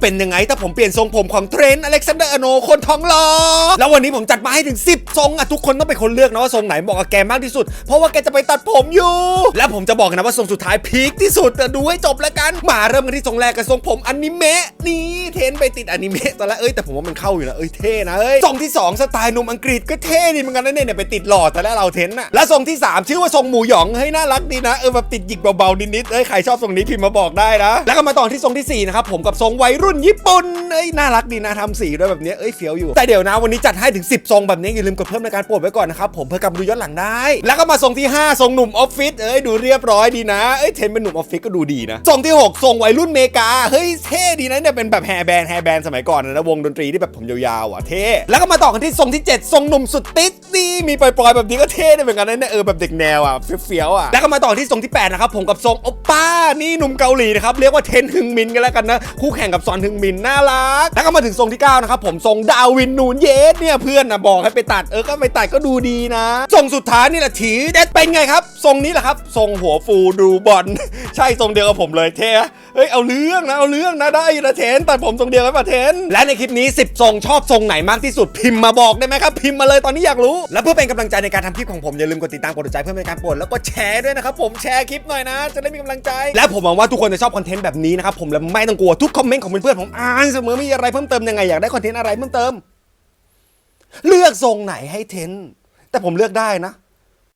เป็นยังไงถ้าผมเปลี่ยนทรงผมของเทรนต์อเล็กซานเดอร์อโนคนท้องหล่อแล้ววันนี้ผมจัดมาให้ถึง 10 ทรงอะทุกคนต้องเป็นคนเลือกนะว่าทรงไหนเหมาะกับแกมากที่สุด เพราะว่าแกจะไปตัดผมอยู่ แล้วผมจะบอกนะว่าทรงสุดท้ายพีคที่สุดดูให้จบแล้วกันมาเริ่มกันที่ทรงแรกกับทรงผมอนิเมะนี่เทรนต์ไปติดอนิเมะตอนแรกเอ้ยแต่ผมว่ามันเข้าอยู่นะเอ้ยเท่นะเอ้ยทรงที่สองสไตล์หนุ่มอังกฤษก็เท่ดีเหมือนกันนะเนี่ยเนี่ยไปติดหล่อแต่แรกเราเทรนต์น่ะและทรงที่สามชื่อว่าทรงหมูหยองเฮ้ยน่ารักดีนะเออแบบติดหยิกเบาๆนิดๆเอ้ยใครชอบทรงนี้พิมพ์มาบอกได้นะ แล้วก็มาต่อที่ทรงที่สี่นะครับผมกับทรงวัยรุ่นญี่ปุ่นเอ้ยน่ารักดีนะทำสีด้วยแบบนี้เอ้ยเฟี้ยวอยู่ แต่เดี๋ยวนะวันนี้จัดให้ถึง 10 ทรงแบบนี้อย่าลืมกดเพิ่มในการโปรดไว้ก่อนนะครับผมเพื่อกลับดูย้อนหลังได้ แล้วก็มาทรงที่ 5 ทรงหนุ่มออฟฟิศเอ้ยดูเรียบร้อยดีนะเอ้ยเทนเป็นหนุ่มออฟฟิศก็ดูดีนะทรงที่ 6 ทรงวัยรุ่นเมกาเฮ้ยเท่ดีนะเนี่ยเป็นแบบแฮร์แบนด์แฮร์แบนด์สมัยก่อนนะวงดนตรีที่แบบผมยาวๆอะเท่แล้วก็มาต่อกันที่ทรงที่ 7 ทรงหนุ่มสุดติ๊ดนี่มีปล่อยๆแบบนี้ก็เท่ได้เหมือนกันนะเนี่ยเออแบบเด็กแนวอะเฟี้ยวๆอะแล้วก็มาต่อที่ทรงที่แปดนะครับผมกับทรงโอป้านี่หนุ่มเกาหลีนะครับเรียกว่าเทนฮึงมินกันแล้วกันนะคู่แข่งกับซอนฮึงมินน่ารัก แล้วก็มาถึงทรงที่เก้านะครับผมทรงดาวินนูนเยสเนี่ยเพื่อนนะบอกให้ไปตัดเออก็ไปตัดก็ดูดีนะทรงสุดท้ายนี่แหละถีเด็ดเป็นไงครับทรงนี้แหละครับทรงหัวฟูดูบอลใช่ทรงเดียวกับผมเลยเท่อะเฮ้ยเอาเรื่องนะเอาเรื่องนะได้นะเทนตัดผมทรงเดียวกันป่ะเทนและในคลิปนี้ 10 ทรงชอบทรงไหนมากที่สุดพิมพ์มาบอกได้ไหมครับพิมพ์มาเลยตอนนี้อยากรู้ และเพื่อเป็นกำลังใจในการทำคลิปของผมอย่าลืมกดติดตามกดหัวใจเพื่อเป็นการโปรดแล้วก็แชร์ด้วยนะครับผมแชร์คลิปหน่อยนะ จะได้มีกำลังใจ และผมหวังว่าทุกคนจะชอบคอนเทนต์แบบนี้นะครับผมและไม่ต้องกลัวทุกคอมเมนต์ของเพื่อนๆผมอ่านเสมอมีอะไรเพิ่มเติมยังไงอยากได้คอนเทนต์อะไรเพิ่มเติม เลือกทรงไหนให้เทนแต่ผมเลือกได้นะ